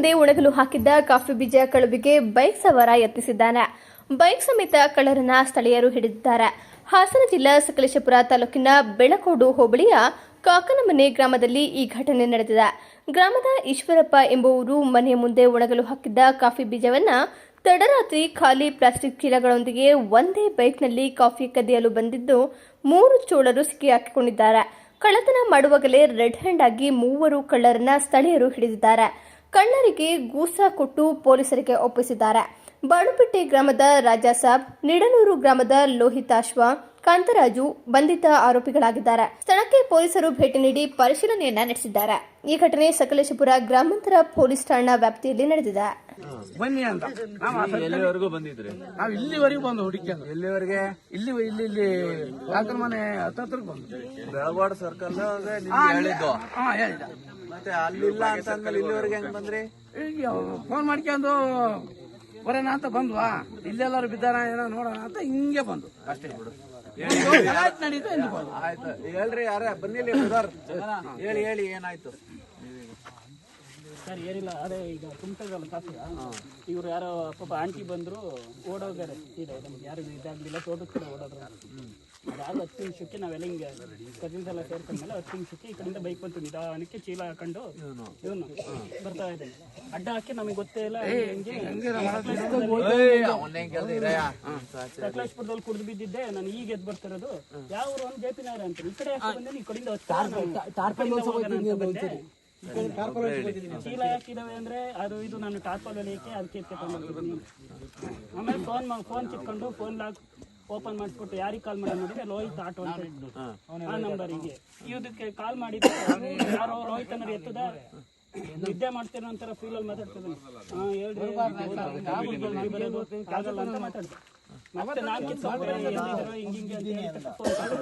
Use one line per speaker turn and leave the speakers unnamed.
ಮುಂದೆ ಒಣಗಲು ಹಾಕಿದ್ದ ಕಾಫಿ ಬೀಜ ಕಳುವಿಗೆ ಬೈಕ್ ಸವಾರ ಯತ್ನಿಸಿದ್ದಾನೆ. ಬೈಕ್ ಸಮೇತ ಕಳ್ಳರನ್ನ ಸ್ಥಳೀಯರು ಹಿಡಿದಿದ್ದಾರೆ. ಹಾಸನ ಜಿಲ್ಲಾ ಸಕಲೇಶಪುರ ತಾಲೂಕಿನ ಬೆಳಕೋಡು ಹೋಬಳಿಯ ಕಾಕನಮನೆ ಗ್ರಾಮದಲ್ಲಿ ಈ ಘಟನೆ ನಡೆದಿದೆ. ಗ್ರಾಮದ ಈಶ್ವರಪ್ಪ ಎಂಬುವರು ಮನೆಯ ಮುಂದೆ ಒಣಗಲು ಹಾಕಿದ್ದ ಕಾಫಿ ಬೀಜವನ್ನ ತಡರಾತ್ರಿ ಖಾಲಿ ಪ್ಲಾಸ್ಟಿಕ್ ಚೀಲಗಳೊಂದಿಗೆ ಒಂದೇ ಬೈಕ್ನಲ್ಲಿ ಕಾಫಿ ಕದಿಯಲು ಬಂದಿದ್ದು ಮೂರು ಚೋಳರು ಸಿಕ್ಕಿಹಾಕಿಕೊಂಡಿದ್ದಾರೆ. ಕಳ್ಳತನ ಮಾಡುವಾಗಲೇ ರೆಡ್ ಹ್ಯಾಂಡ್ ಆಗಿ ಮೂವರು ಕಳ್ಳರನ್ನ ಸ್ಥಳೀಯರು ಹಿಡಿದಿದ್ದಾರೆ. ಕಳ್ಳರಿಗೆ ಗೂಸ ಕೊಟ್ಟು ಪೊಲೀಸರಿಗೆ ಒಪ್ಪಿಸಿದ್ದಾರೆ. ಬಾಳುಪೆಟ್ಟೆ ಗ್ರಾಮದ ರಾಜಾಸಾಬ್ ನಿಡನೂರು ಗ್ರಾಮದ ಲೋಹಿತಾಶ್ವ ಕಾಂತರಾಜು ಬಂಧಿತ ಆರೋಪಿಗಳಾಗಿದ್ದಾರೆ. ಸ್ಥಳಕ್ಕೆ ಪೊಲೀಸರು ಭೇಟಿ ನೀಡಿ ಪರಿಶೀಲನೆಯನ್ನ ನಡೆಸಿದ್ದಾರೆ. ಈ ಘಟನೆ ಸಕಲೇಶಪುರ ಗ್ರಾಮಾಂತರ ಪೊಲೀಸ್ ಠಾಣಾ ವ್ಯಾಪ್ತಿಯಲ್ಲಿ ನಡೆದಿದೆ.
ಬನ್ನಿ ಅಂತ. ನಾವು ಆ ಸರ್ಕಲ್-
ಎಲ್ಲಿವರೆಗೂ ಬಂದಿದ್ರಿ?
ನಾವು ಇಲ್ಲಿವರೆಗೂ ಬಂದು ಹುಡುಕಿ
ಎಲ್ಲಿವರೆಗೆ?
ಇಲ್ಲಿ ಇಲ್ಲಿ ಇಲ್ಲಿ ಮನೆ ಹತ್ತತ್ರಕ್ಕೆ ಬಂದು.
ಬೆಳವಾಡ ಸರ್ಕಲ್
ಅಲ್ಲಿ-
ಹೇಳಿದ್ದು?
ಹಾ ಹೇಳಿದ
ಮತ್ತೆ ಅಲ್ಲಿಲ್ಲ ಅಂತ ಅಂದ್ಮೇಲೆ ಇಲ್ಲಿವರೆಗೆ ಹೆಂಗ್ ಬಂದ್ರಿ?
ಈಗ ಫೋನ್ ಮಾಡ್ಕೊಂಡು ಬರೋಣ ಅಂತ ಬಂದ್ವಾ? ಇಲ್ಲೆಲ್ಲಾರು ಬಿದ್ದಾರ ಏನೋ ನೋಡೋಣ ಅಂತ ಹಿಂಗೆ ಬಂದು. ಅಷ್ಟೇ
ಆಯ್ತು ಹೇಳ್ರಿ ಯಾರ? ಬನ್ನಿಲಿ ಹೇಳಿ ಹೇಳಿ ಏನಾಯ್ತು?
ಸರ್ ಏನಿಲ್ಲ ಅದೇ ಈಗ ತುಂಬ್ತಾಗಲ್ಲ ಕಾಫಿ ಇವ್ರು ಯಾರೋ ಪಾಪ ಆಂಟಿ ಬಂದ್ರು ಓಡೋಗಾರೆ ಇದೆ ನಮ್ಗೆ ಯಾರು ಇದಾಗ್ಲಿಲ್ಲ ತೋಟಕ್ಕೆ ಕೂಡ ಓಡೋದ್ರು. ಅದಾದ ಹತ್ತು ನಿಮಿಷಕ್ಕೆ ನಾವೆಲ್ಲ ಹಿಂಗೆ ಕಸಿನ್ಸ್ ಎಲ್ಲ ಸೇರ್ಕೊಂಡ್ಮೇಲೆ ಹತ್ತು ನಿಮಿಷಕ್ಕೆ ಈ ಕಡೆಯಿಂದ ಬೈಕ್ ಬಂತು ನಿಧಾನಕ್ಕೆ ಚೀಲ ಹಾಕೊಂಡು ಇವನು. ಬರ್ತಾ ಇದೆ ಅಡ್ಡ ಹಾಕಿ ನಮಗೆ ಗೊತ್ತೇ ಇಲ್ಲ ಹಿಂಗೆ. ಸಕಲೇಶ್ಪುರದಲ್ಲಿ ಕುಡಿದು ಬಿದ್ದಿದ್ದೆ ನಾನು ಈಗ ಎದ್ದು ಬರ್ತಿರೋದು ಯಾವ ಊರು ಒಂದು ಜೆ ಪಿ ನಗರ ಅಂತ. ಈ ಕಡೆ ಬಂದೆ? ಈ ಕಡೆಯಿಂದ ಬಂದೆ. ಚೀಲ ಯಾಕಿದಾವೆ ಅಂದ್ರೆ ಅದು ಇದು ನಾನು ಟಾರ್ಪಲ್ ಹೊಲಿಯಕ್ಕೆ ಅದಕ್ಕೆ ಎತ್ಕೊಂಡು ಆಮೇಲೆ ಫೋನ್ ಫೋನ್ ಕಿತ್ಕೊಂಡು ಫೋನ್ ಲಾಕ್ ಓಪನ್ ಮಾಡಿಸ್ಬಿಟ್ಟು ಯಾರಿಗೆ ಕಾಲ್ ಮಾಡಿ ನೋಡಿದ್ರೆ ರೋಹಿತ್ ಆಟೋ ಅಂತ ಇದ್ದು ಆ ನಂಬರಿಗೆ. ಇದಕ್ಕೆ ಕಾಲ್ ಮಾಡಿದ್ರೆ ಯಾರೋ ರೋಹಿತ್ ಅನ್ನೋರು ಎತ್ತದ ನಿದ್ದೆ ಮಾಡ್ತಿರೋ ಒಂಥರ ಫೀಲ್ ಅಲ್ಲಿ ಮಾತಾಡ್ತದೆ ಹಾ ಹೇಳ್ರಿ. ಆಗಲ್ಲ ಅಂತ ಮಾತಾಡ್ತಾರೆ ಮತ್ತೆ ನಾಲ್ಕು ಹಿಂಗಿಂಗೆ ಅಂತ ಹೇಳ್ತಾರೆ.